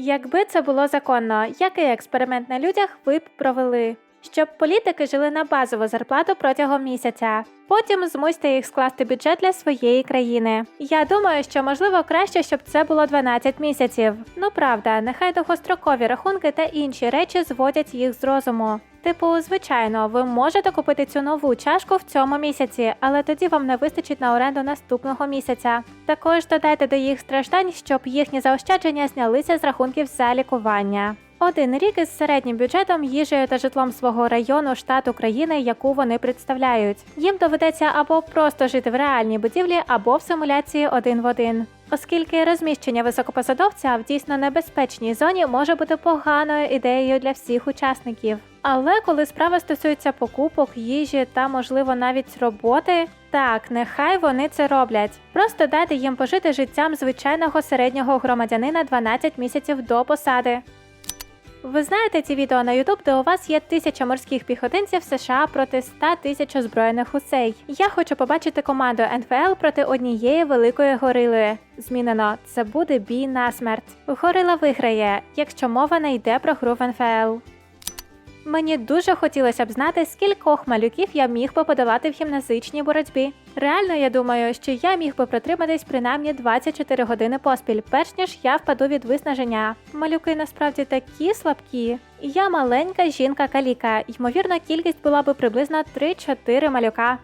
Якби це було законно, який експеримент на людях ви б провели? Щоб політики жили на базову зарплату протягом місяця. Потім змусьте їх скласти бюджет для своєї країни. Я думаю, що можливо краще, щоб це було 12 місяців. Ну правда, нехай довгострокові рахунки та інші речі зводять їх з розуму. Типу, звичайно, ви можете купити цю нову чашку в цьому місяці, але тоді вам не вистачить на оренду наступного місяця. Також додайте до їх страждань, щоб їхні заощадження знялися з рахунків за лікування. Один рік із середнім бюджетом, їжею та житлом свого району, штату країни, яку вони представляють. Їм доведеться або просто жити в реальній будівлі, або в симуляції один в один. Оскільки розміщення високопосадовця в дійсно небезпечній зоні може бути поганою ідеєю для всіх учасників. Але коли справа стосується покупок, їжі та, можливо, навіть роботи, так, нехай вони це роблять. Просто дайте їм пожити життям звичайного середнього громадянина 12 місяців до посади. Ви знаєте ці відео на YouTube, де у вас є тисяча морських піхотинців США проти 100 тисяч озброєних гусей. Я хочу побачити команду НФЛ проти однієї великої горили. Змінено, це буде бій на смерть. Горила виграє, якщо мова не йде про гру в НФЛ. Мені дуже хотілося б знати, скількох малюків я міг би подолати в гімназичній боротьбі. Реально, я думаю, що я міг би протриматись принаймні 24 години поспіль, перш ніж я впаду від виснаження. Малюки насправді такі слабкі. Я маленька жінка каліка, ймовірно, кількість була би приблизно 3-4 малюка.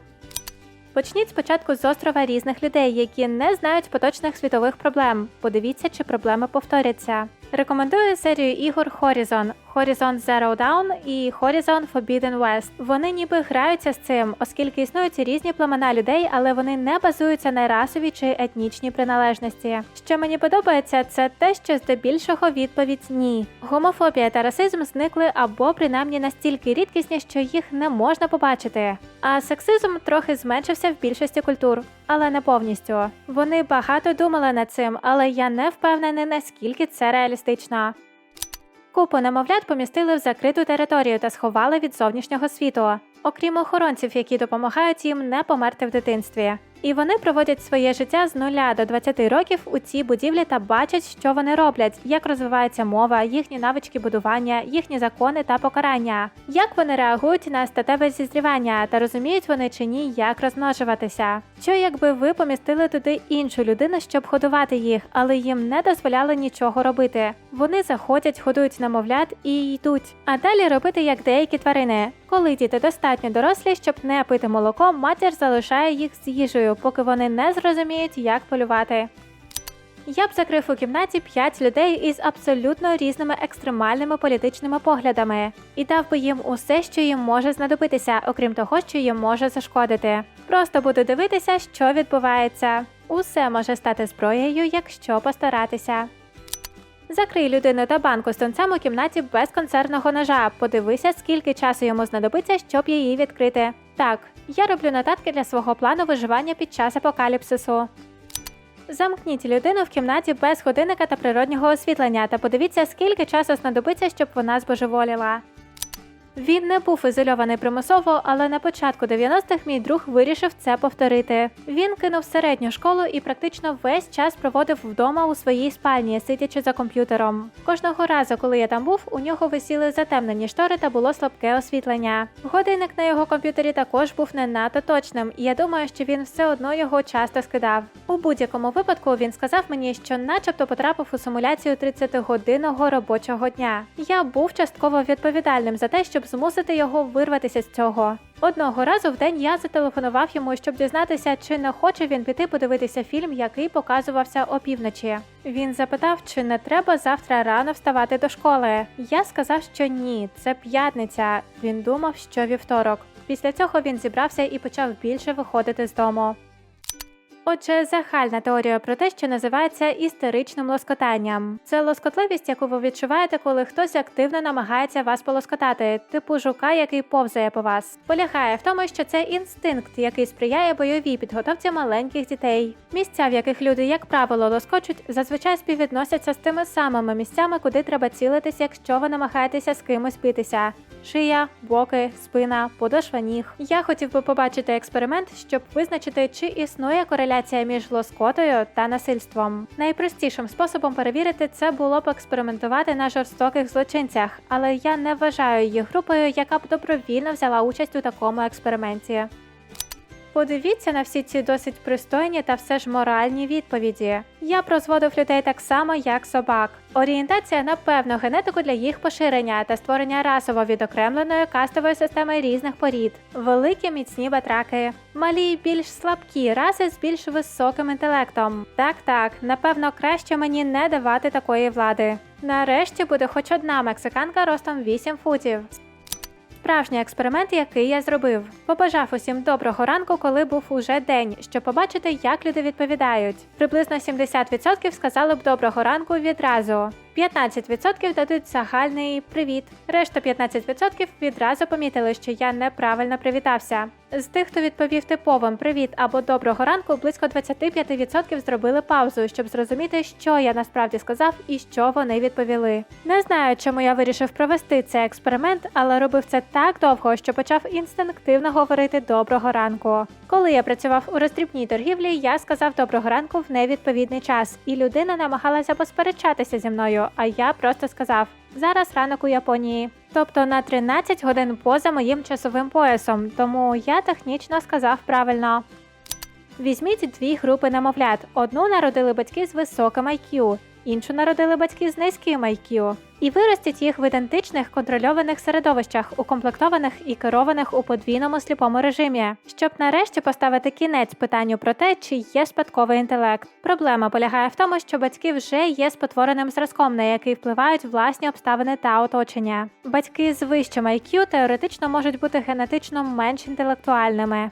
Почніть спочатку з острова різних людей, які не знають поточних світових проблем. Подивіться, чи проблеми повторяться. Рекомендую серію ігор Horizon, Horizon Zero Dawn і Horizon Forbidden West. Вони ніби граються з цим, оскільки існують різні племена людей, але вони не базуються на расовій чи етнічній приналежності. Що мені подобається, це те, що здебільшого відповідь ні. Гомофобія та расизм зникли або принаймні настільки рідкісні, що їх не можна побачити. А сексизм трохи зменшився в більшості культур, але не повністю. Вони багато думали над цим, але я не впевнений, наскільки це реалістично. Купу немовлят помістили в закриту територію та сховали від зовнішнього світу, окрім охоронців, які допомагають їм не померти в дитинстві. І вони проводять своє життя з 0 до 20 років у цій будівлі та бачать, що вони роблять, як розвивається мова, їхні навички будування, їхні закони та покарання, як вони реагують на статеве зізрівання та розуміють вони чи ні, як розмножуватися. Що якби ви помістили туди іншу людину, щоб годувати їх, але їм не дозволяли нічого робити. Вони заходять, годують намовлят і йдуть. А далі робити як деякі тварини. Коли діти достатньо дорослі, щоб не пити молоко, матір залишає їх з їжею, поки вони не зрозуміють, як полювати. Я б закрив у кімнаті 5 людей із абсолютно різними екстремальними політичними поглядами і дав би їм усе, що їм може знадобитися, окрім того, що їм може зашкодити. Просто буду дивитися, що відбувається. Усе може стати зброєю, якщо постаратися. Закрий людину та банку з у кімнаті без концертного ножа. Подивися, скільки часу йому знадобиться, щоб її відкрити. Так, я роблю нотатки для свого плану виживання під час апокаліпсису. Замкніть людину в кімнаті без годинника та природнього освітлення та подивіться, скільки часу знадобиться, щоб вона збожеволіла. Він не був ізольований примусово, але на початку 90-х мій друг вирішив це повторити. Він кинув середню школу і практично весь час проводив вдома у своїй спальні, сидячи за комп'ютером. Кожного разу, коли я там був, у нього висіли затемнені штори та було слабке освітлення. Годинник на його комп'ютері також був не надто точним, і я думаю, що він все одно його часто скидав. У будь-якому випадку він сказав мені, що начебто потрапив у симуляцію 30-годинного робочого дня. Я був частково відповідальним за те, щоб змусити його вирватися з цього. Одного разу в день я зателефонував йому, щоб дізнатися, чи не хоче він піти подивитися фільм, який показувався опівночі. Він запитав, чи не треба завтра рано вставати до школи. Я сказав, що ні, це п'ятниця. Він думав, що вівторок. Після цього він зібрався і почав більше виходити з дому. Отже, загальна теорія про те, що називається істеричним лоскотанням. Це лоскотливість, яку ви відчуваєте, коли хтось активно намагається вас полоскотати, типу жука, який повзає по вас. Полягає в тому, що це інстинкт, який сприяє бойовій підготовці маленьких дітей. Місця, в яких люди, як правило, лоскочуть, зазвичай співвідносяться з тими самими місцями, куди треба цілитись, якщо ви намагаєтеся з кимось битися. Шия, боки, спина, подошва ніг. Я хотів би побачити експеримент, щоб визначити, чи існує кореляція кореляція між лоскотою та насильством. Найпростішим способом перевірити це було б експериментувати на жорстоких злочинцях, але я не вважаю їх групою, яка б добровільно взяла участь у такому експерименті. Подивіться на всі ці досить пристойні та все ж моральні відповіді. Я б розводив людей так само, як собак. Орієнтація на певну генетику для їх поширення та створення расово відокремленої кастової системи різних порід, великі міцні батраки, малі більш слабкі раси з більш високим інтелектом. Так, так, напевно, краще мені не давати такої влади. Нарешті буде хоч одна мексиканка ростом 8 футів. Справжній експеримент, який я зробив. Побажав усім доброго ранку, коли був уже день, щоб побачити, як люди відповідають. Приблизно 70% сказали б доброго ранку відразу. 15% дадуть загальний привіт. Решта 15% відразу помітили, що я неправильно привітався. З тих, хто відповів типовим привіт або доброго ранку, близько 25% зробили паузу, щоб зрозуміти, що я насправді сказав і що вони відповіли. Не знаю, чому я вирішив провести цей експеримент, але робив це так довго, що почав інстинктивно говорити доброго ранку. Коли я працював у роздрібній торгівлі, я сказав доброго ранку в невідповідний час, і людина намагалася посперечатися зі мною, а я просто сказав: зараз ранок у Японії. Тобто на 13 годин поза моїм часовим поясом, тому я технічно сказав правильно. Візьміть дві групи немовлят. Одну народили батьки з високим IQ, іншу народили батьки з низьким IQ. І виростіть їх в ідентичних контрольованих середовищах, укомплектованих і керованих у подвійному сліпому режимі, щоб нарешті поставити кінець питанню про те, чи є спадковий інтелект. Проблема полягає в тому, що батьки вже є спотвореним зразком, на який впливають власні обставини та оточення. Батьки з вищим IQ теоретично можуть бути генетично менш інтелектуальними.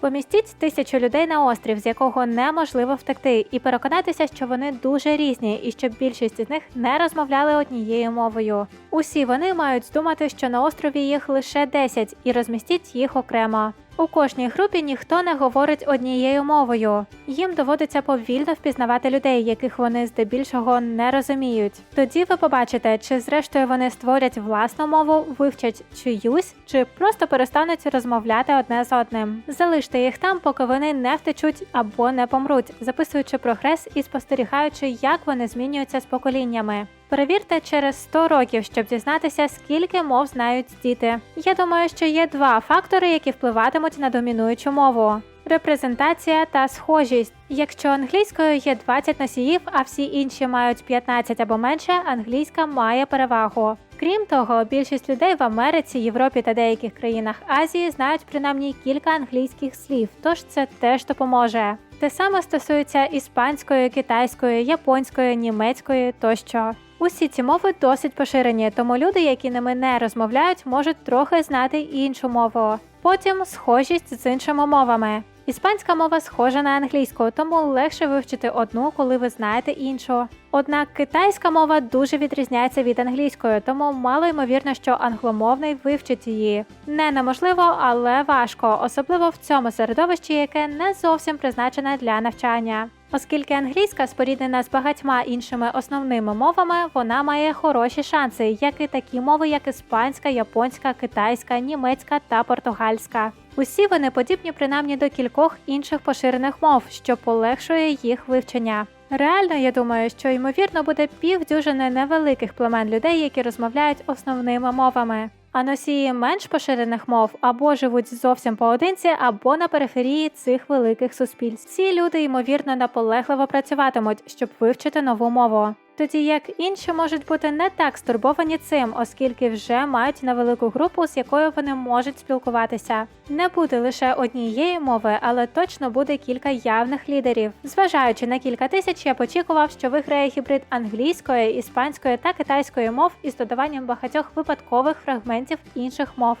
Помістіть тисячу людей на острів, з якого неможливо втекти, і переконатися, що вони дуже різні, і щоб більшість з них не розмовляли однією мовою. Усі вони мають думати, що на острові їх лише 10, і розмістіть їх окремо. У кожній групі ніхто не говорить однією мовою. Їм доводиться повільно впізнавати людей, яких вони здебільшого не розуміють. Тоді ви побачите, чи зрештою вони створять власну мову, вивчать чиюсь, чи просто перестануть розмовляти одне з одним. Залиште їх там, поки вони не втечуть або не помруть, записуючи прогрес і спостерігаючи, як вони змінюються з поколіннями. Перевірте через 100 років, щоб дізнатися, скільки мов знають діти. Я думаю, що є два фактори, які впливатимуть на домінуючу мову. Репрезентація та схожість. Якщо англійською є 20 носіїв, а всі інші мають 15 або менше, англійська має перевагу. Крім того, більшість людей в Америці, Європі та деяких країнах Азії знають принаймні кілька англійських слів, тож це теж допоможе. Те саме стосується іспанської, китайської, японської, німецької тощо. Усі ці мови досить поширені, тому люди, які ними не розмовляють, можуть трохи знати іншу мову. Потім схожість з іншими мовами. Іспанська мова схожа на англійську, тому легше вивчити одну, коли ви знаєте іншу. Однак китайська мова дуже відрізняється від англійської, тому мало ймовірно, що англомовний вивчить її. Не неможливо, але важко, особливо в цьому середовищі, яке не зовсім призначене для навчання. Оскільки англійська споріднена з багатьма іншими основними мовами, вона має хороші шанси, як і такі мови, як іспанська, японська, китайська, німецька та португальська. Усі вони подібні принаймні до кількох інших поширених мов, що полегшує їх вивчення. Реально, я думаю, що ймовірно буде півдюжини невеликих племен людей, які розмовляють основними мовами. А носії менш поширених мов або живуть зовсім поодинці, або на периферії цих великих суспільств. Ці люди ймовірно наполегливо працюватимуть, щоб вивчити нову мову. Тоді як інші можуть бути не так стурбовані цим, оскільки вже мають невелику групу, з якою вони можуть спілкуватися. Не буде лише однієї мови, але точно буде кілька явних лідерів. Зважаючи на кілька тисяч, я очікував, що виграє гібрид англійської, іспанської та китайської мов із додаванням багатьох випадкових фрагментів інших мов.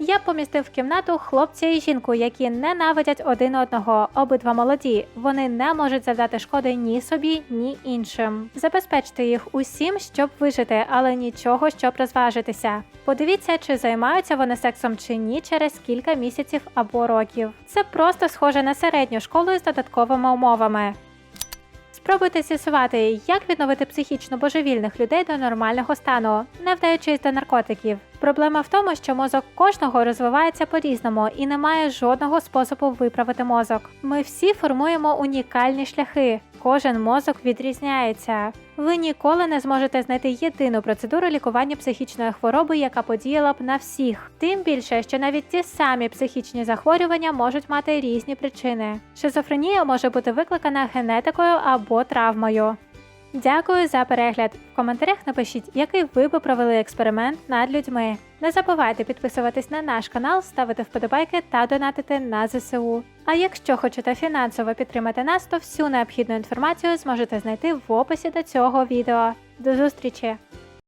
Я помістив в кімнату хлопця і жінку, які ненавидять один одного. Обидва молоді. Вони не можуть завдати шкоди ні собі, ні іншим. Забезпечте їх усім, щоб вижити, але нічого, щоб розважитися. Подивіться, чи займаються вони сексом чи ні через кілька місяців або років. Це просто схоже на середню школу із додатковими умовами. Спробуйте з'ясувати, як відновити психічно божевільних людей до нормального стану, не вдаючись до наркотиків. Проблема в тому, що мозок кожного розвивається по-різному і немає жодного способу виправити мозок. Ми всі формуємо унікальні шляхи. Кожен мозок відрізняється. Ви ніколи не зможете знайти єдину процедуру лікування психічної хвороби, яка подіяла б на всіх. Тим більше, що навіть ті самі психічні захворювання можуть мати різні причини. Шизофренія може бути викликана генетикою або травмою. Дякую за перегляд. В коментарях напишіть, який ви би провели експеримент над людьми. Не забувайте підписуватись на наш канал, ставити вподобайки та донатити на ЗСУ. А якщо хочете фінансово підтримати нас, то всю необхідну інформацію зможете знайти в описі до цього відео. До зустрічі!